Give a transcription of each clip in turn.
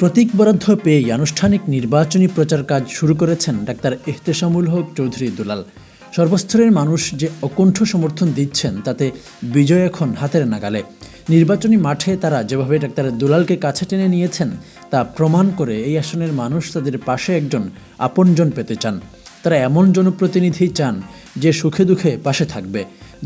প্রতীক বরাদ্দ পেয়ে আনুষ্ঠানিক নির্বাচনী প্রচার কাজ শুরু করেছেন ডাক্তার এহতেশামুল হক চৌধুরী দুলাল। সর্বস্তরের মানুষ যে অকুণ্ঠ সমর্থন দিচ্ছেন, তাতে বিজয় এখন হাতের নাগালে। নির্বাচনী মাঠে তারা যেভাবে ডাক্তার দুলালকে কাছে টেনে নিয়েছেন, তা প্রমাণ করে এই আসনের মানুষ তাদের পাশে একজন আপনজন পেতে চান। তারা এমন জনপ্রতিনিধি চান যে সুখে দুঃখে পাশে থাকবে,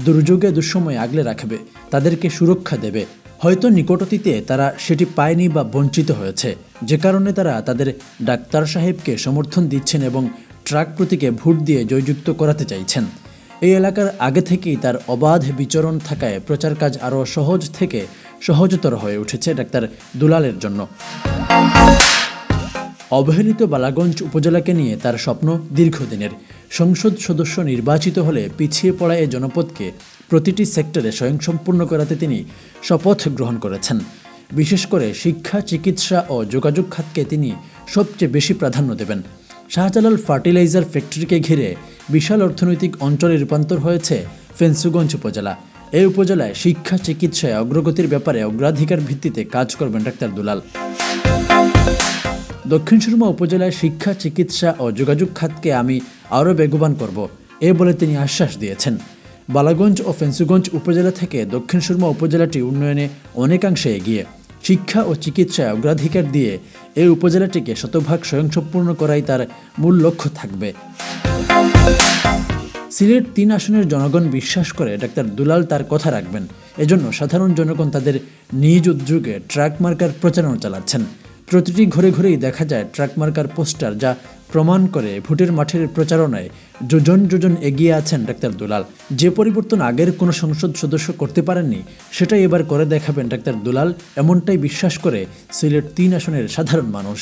দুর্যোগে দুঃসময় আগলে রাখবে, তাদেরকে সুরক্ষা দেবে। হয়তো নিকটতীতে তারা সেটি পায়নি বা বঞ্চিত হয়েছে। যে কারণে তারা তাদের ডাক্তার সাহেবকে সমর্থন দিচ্ছেন এবং ট্রাক প্রতীকে ভোট দিয়ে জয়যুক্ত করাতে চাইছেন। এই এলাকার আগে থেকেই তার অবাধ বিচরণ থাকায় প্রচার কাজ আরও সহজ থেকে সহজতর হয়ে উঠেছে ডাক্তার দুলালের জন্য। অবহেলিত বালাগঞ্জ উপজেলাকে নিয়ে তার স্বপ্ন দীর্ঘদিনের। সংসদ সদস্য নির্বাচিত হলে পিছিয়ে পড়া এই জনপদকে প্রতিটি সেক্টরে স্বয়ংসম্পূর্ণ করাতে তিনি শপথ গ্রহণ করেছেন। বিশেষ করে শিক্ষা, চিকিৎসা ও যোগাযোগ খাতকে তিনি সবচেয়ে বেশি প্রাধান্য দেবেন। শাহজালাল ফার্টিলাইজার ফ্যাক্টরিকে ঘিরে বিশাল অর্থনৈতিক অঞ্চলে রূপান্তর হয়েছে ফেন্সুগঞ্জ উপজেলা। এই উপজেলায় শিক্ষা, চিকিৎসায় অগ্রগতির ব্যাপারে অগ্রাধিকার ভিত্তিতে কাজ করবেন ডাক্তার দুলাল। দক্ষিণ সুরমা উপজেলায় শিক্ষা, চিকিৎসা ও যোগাযোগ খাতকে আমি আরও বেগবান করব, এ বলে তিনি আশ্বাস দিয়েছেন। বালাগঞ্জ ও ফেন্সুগঞ্জ উপজেলা থেকে দক্ষিণ সুরমা উপজেলাটি উন্নয়নে অনেকাংশে এগিয়ে শিক্ষা ও চিকিৎসায় অগ্রাধিকার দিয়ে এই উপজেলাটিকে শতভাগ স্বয়ংসম্পূর্ণ করাই তার মূল লক্ষ্য থাকবে। সিলেট তিন আসনের জনগণ বিশ্বাস করে ডাক্তার দুলাল তার কথা রাখবেন। এজন্য সাধারণ জনগণ তাদের নিজ উদ্যোগে ট্রাক মার্কার প্রচারণা চালাচ্ছেন। প্রতিটি ঘরে ঘরেই দেখা যায় ট্রাক মার্কার পোস্টার যা প্রমাণ করে ভোটের মাঠের প্রচারণায় যোজন যোজন এগিয়ে আছেন ডাক্তার দুলাল। যে পরিবর্তন আগের কোনো সংসদ সদস্য করতে পারেননি সেটা এবার করে দেখাবেন ডাক্তার দুলাল, এমনটাই বিশ্বাস করে সিলেট তিন আসনের সাধারণ মানুষ।